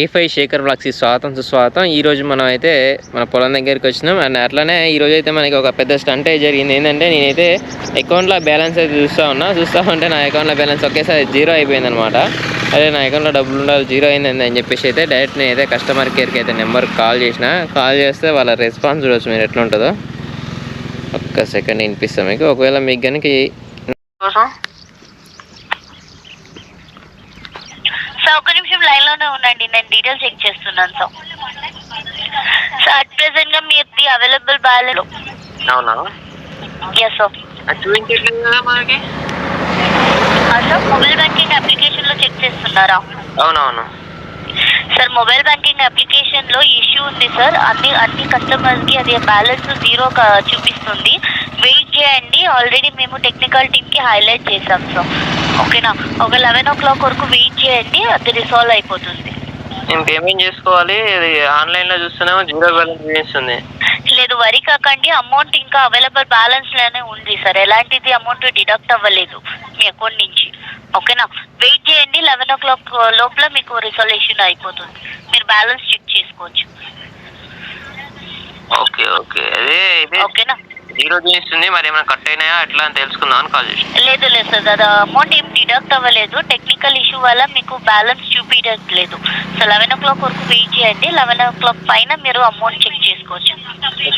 ఏ five Shekhar blocks స్వాగతం సుస్వాగతం. ఈ రోజు మనం అయితే మన పొలం దగ్గరికి వచ్చినాం. అండ్ అట్లనే ఈ రోజు అయితే మనకి ఒక పెద్ద స్టంట్ జరిగింది. ఏంటంటే నేనైతే అకౌంట్లో బ్యాలెన్స్ అయితే చూస్తూ ఉన్నా. చూస్తూ ఉంటే నా అకౌంట్లో బ్యాలెన్స్ ఒకేసారి జీరో అయిపోయింది అనమాట అదే నా అకౌంట్లో డబ్బులు ఉండాలి జీరో అయింది అని చెప్పేసి అయితే డైరెక్ట్ నేనైతే కస్టమర్ కేర్కి అయితే నెంబర్ కాల్ చేసిన. కాల్ చేస్తే వాళ్ళ రెస్పాన్స్ చూడవచ్చు మీరు ఎట్లా ఉంటుందో. ఒక్క సెకండ్ వినిపిస్తాం మీకు. ఒకవేళ మీకు కనుక సౌకర్యం లైన్లోనే ఉండండి నేను డీటెయిల్స్ చెక్ చేస్తున్నాను సార్ సార్ అట్ ప్రెసెంట్గా మీ అవైలబుల్ బ్యాలెన్స్ అవునా? ఎస్ సార్ చూపించట్లేదు కదా మనకి? సార్ మొబైల్ బ్యాంకింగ్ అప్లికేషన్లో చెక్ చేస్తున్నారా? అవునవును. సార్ మొబైల్ బ్యాంకింగ్ అప్లికేషన్లో ఇష్యూ ఉంది సార్ అన్ని అన్ని కస్టమర్స్కి అది బ్యాలెన్స్ జీరో చూపిస్తుంది. వెయిట్ చేయండి. ఆల్రెడీ మేము టెక్నికల్ టీమ్కి హైలైట్ చేసాం సార్ ఓకేనా ఒక లెవెన్ ఓ క్లాక్ వరకు వెయిట్ చేయండి అది రిసాల్వ్ అయిపోతుంది. నేను పేమెంట్ చేసుకోవాలి ఇది ఆన్లైన్లో చూస్తున్నామో జీరో బ్యాలెన్స్ చూపిస్తుంది లేదు వరి కాకండి అమౌంట్ ఇంకా అవైలబుల్ బ్యాలెన్స్లోనే ఉంది సార్. ఎలాంటిది అమౌంట్ డిడక్ట్ అవ్వలేదు మీ అకౌంట్ నుంచి. ఓకేనా? వెయిట్ చేయండి లెవెన్ ఓ క్లాక్ లోపల మీకు రిజల్యూషన్ అయిపోతుంది. మీరు బ్యాలెన్స్ చెక్ చేసుకోవచ్చు. ఓకే ఓకే అదే ఓకేనా? జీరో చూపిస్తుంది మరి ఏమైనా కట్ అయినాయా? ఎట్లా అని తెలుసుకుందామని కాల్ చేసిన. లేదు లేదు సార్. అది అమౌంట్ ఏం డిడక్ట్ అవ్వలేదు. టెక్నికల్ ఇష్యూ వల్ల మీకు బ్యాలెన్స్ చూపించట్లేదు. సో లెవెన్ ఓ క్లాక్ వరకు వెయిట్ చేయండి. లెవెన్ ఓ క్లాక్ పైన మీరు అమౌంట్ చెక్ చేసుకోవచ్చు.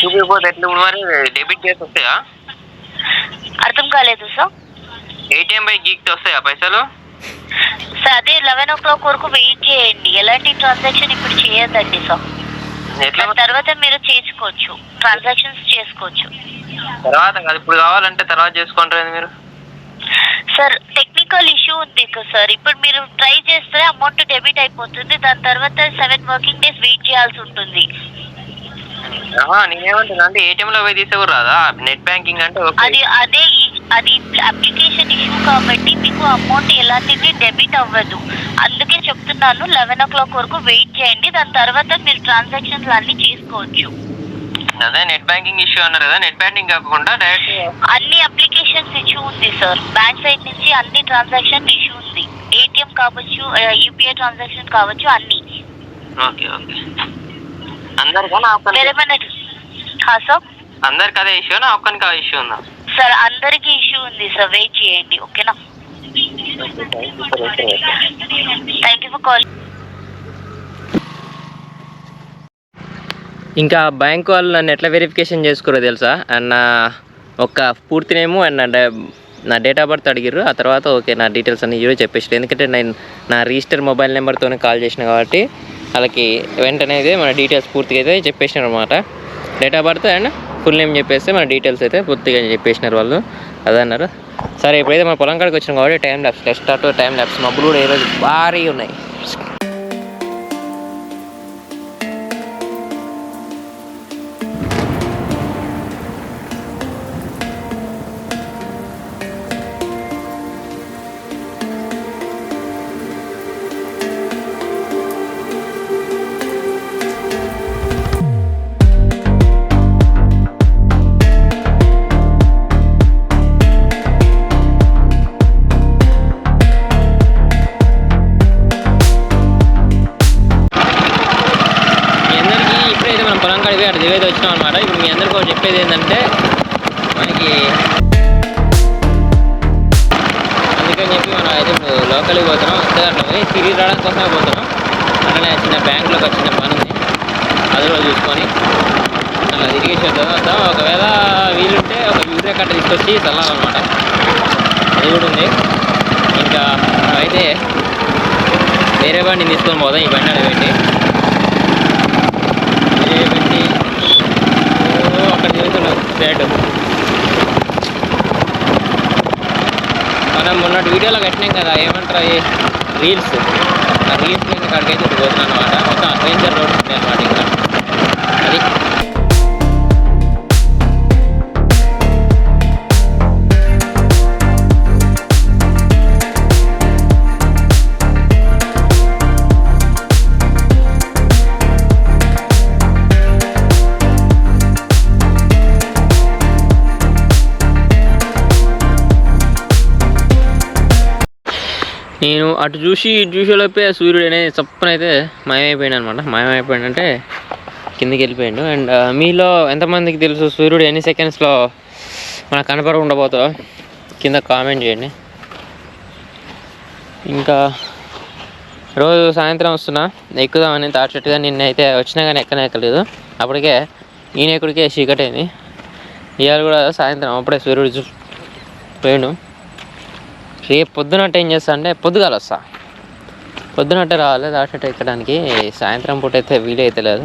చూపించకపోతే ఎట్లా మరి? డెబిట్ చేసి వస్తాయా? అర్థం కాలేదు సార్. ఏటీఎం బై గీక్ వస్తాయా పైసలు? సార్ అదే లెవెన్ ఓ క్లాక్ వరకు వెయిట్ చేయండి. ఎలాంటి ట్రాన్సాక్షన్ ఇప్పుడు చేయొద్దండి సార్. తర్వాత మీరు చేసుకోవచ్చు. ట్రాన్సాక్షన్స్ చేసుకోవచ్చు. తర్వాత కాదు ఇప్పుడు కావాలంటే తర్వాత చేసుకుంటారు మీరు? సార్ టెక్నికల్ ఇష్యూ ఉంది సార్ ఇప్పుడు మీరు ట్రై చేస్తే అమౌంట్ డెబిట్ అయిపోతుంది. దాని తర్వాత సెవెన్ వర్కింగ్ డేస్ వెయిట్ చేయాల్సి ఉంటుంది. నేనేమంటున్నా అంటే ఏటీఎంలో పోయి రాదా? నెట్ బ్యాంకింగ్ అంటే అది అదే అది అప్లికేషన్ ఇష్యూ కాబట్టి మీకు అమౌంట్ ఎలాంటిది డెబిట్ అవ్వదు. చెప్తున్నాను. లెవెన్ ఓ క్లాక్ వరకు వెయిట్ చేయండి. దాని తర్వాత మీరు ట్రాన్సాక్షన్స్ అన్ని చేసుకోవచ్చు. అదే నెట్ బ్యాంకింగ్ ఇష్యూ అన్నారు కదా. నెట్ బ్యాంకింగ్ కాకుండా డైరెక్ట్ అన్ని అప్లికేషన్స్ ఇష్యూ ఉంది సార్ బ్యాంక్ సైడ్ నుంచి అన్ని ట్రాన్సాక్షన్ ఇష్యూ ఉంది. ఏటీఎం కావచ్చు యూపీఐ ట్రాన్సాక్షన్ కావచ్చు అన్ని. Okay okay. అందరికా సార్ అందరికి అదే ఇష్యూ నా? ఒక్కరికి ఆ ఇష్యూ ఉందా? సార్ అందరికీ ఇష్యూ ఉంది సార్ వెయిట్ చేయండి ఓకేనా? థ్యాంక్ యూ ఫర్ కాల్ ఇంకా బ్యాంక్ వాళ్ళు నన్ను ఎట్లా వెరిఫికేషన్ చేసుకోరో తెలుసా? అండ్ నా ఒక పూర్తి నేము అండ్ నా నా డేట్ ఆఫ్ బర్త్ అడిగిర్రు. ఆ తర్వాత ఓకే నా డీటెయిల్స్ అన్ని ఈరోజు చెప్పేసారు ఎందుకంటే నేను నా రిజిస్టర్ మొబైల్ నెంబర్తోనే కాల్ చేసిన కాబట్టి వాళ్ళకి వెంటనే అయితే మన డీటెయిల్స్ పూర్తిగా అయితే చెప్పేసినారు అనమాట date of birth and full name చెప్పేస్తే మన డీటెయిల్స్ అయితే పూర్తిగా చెప్పేసినారు వాళ్ళు. అదే అన్నారు. సరే ఇప్పుడైతే మన పొలం కాడికి వచ్చినాం కాబట్టి time labs test time labs మబ్బులు కూడా ఈరోజు భారీ ఉన్నాయి. కాడికి అక్కడ దిగైతే వచ్చినాం అనమాట ఇప్పుడు మీ అందరికీ చెప్పేది ఏంటంటే మనకి అందుకని చెప్పి మనం అయితే ఇప్పుడు లోకల్కి పోతున్నాం. అంతే పోయి తిరిగి రావడం కోసమే పోతున్నాం. అట్లనే చిన్న బ్యాంకులోకి వచ్చిన పని ఉంది. అది రోజు చూసుకొని అలా తిరిగి తర్వాత ఒకవేళ వీలుంటే ఒక యూరియా కట్ట తీసుకొచ్చి చల్లాలన్నమాట. అది కూడా ఉంది. ఇంకా అయితే వేరే బండిని తీసుకొని పోదాం ఈ బండి అనేది పెట్టి ఇదే పెట్టి ఓ అక్కడ తిరుగుతున్నాం మనం మొన్నటి వీడియోలో కట్టినాం కదా ఏమంటారు అవి? రీల్స్. ఆ రీల్స్ మీద అక్కడికైతే పోతున్నాను అనమాట మొత్తం అడ్వెంచర్ రోడ్ ఉంటాయి నేను అటు చూసి ఇటు చూసేలోపే సూర్యుడు అనేది చప్పునైతే మాయమైపోయాడు అనమాట మాయమైపోయాడంటే కిందికి వెళ్ళిపోయాడు. అండ్ మీలో ఎంతమందికి తెలుసు సూర్యుడు ఎన్ని సెకండ్స్లో మనకు కనపడకుండా ఉండబోతుందో కింద కామెంట్ చేయండి. ఇంకా రోజు సాయంత్రం వస్తున్నా ఎక్కుదామని తాటట్టుగా నిన్న అయితే వచ్చినా కానీ ఎక్కనే ఎక్కలేదు. అప్పటికే ఈయన ఎక్కడికే చీకటైంది. ఇవాళ కూడా సాయంత్రం అప్పుడే సూర్యుడు చూ పోయాడు. రేపు పొద్దునట్టు ఏం చేస్తా అంటే పొద్దుగాల వస్తా. పొద్దునట్టే రావాలి దాటట్టు ఎక్కడానికి. సాయంత్రం పూట అయితే వీలైతే లేదు.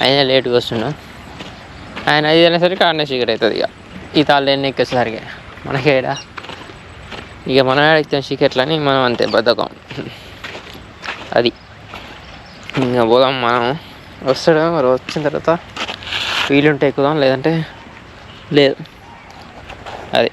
అయినా లేట్గా వస్తున్నా. ఆయన ఐదు అనేసరికి ఆడనే చీకటి అవుతుంది ఇక. ఈ తాళ్ళు ఎన్ని ఎక్కేసరికి. మనకేడా ఇక మనం ఎక్కిన చీకట్లని మనం అంతే బతకం అది. ఇంకా పోదాం మనం. వస్తాడు? మరి వచ్చిన తర్వాత వీలుంటే ఎక్కుదాం లేదంటే లేదు. అది.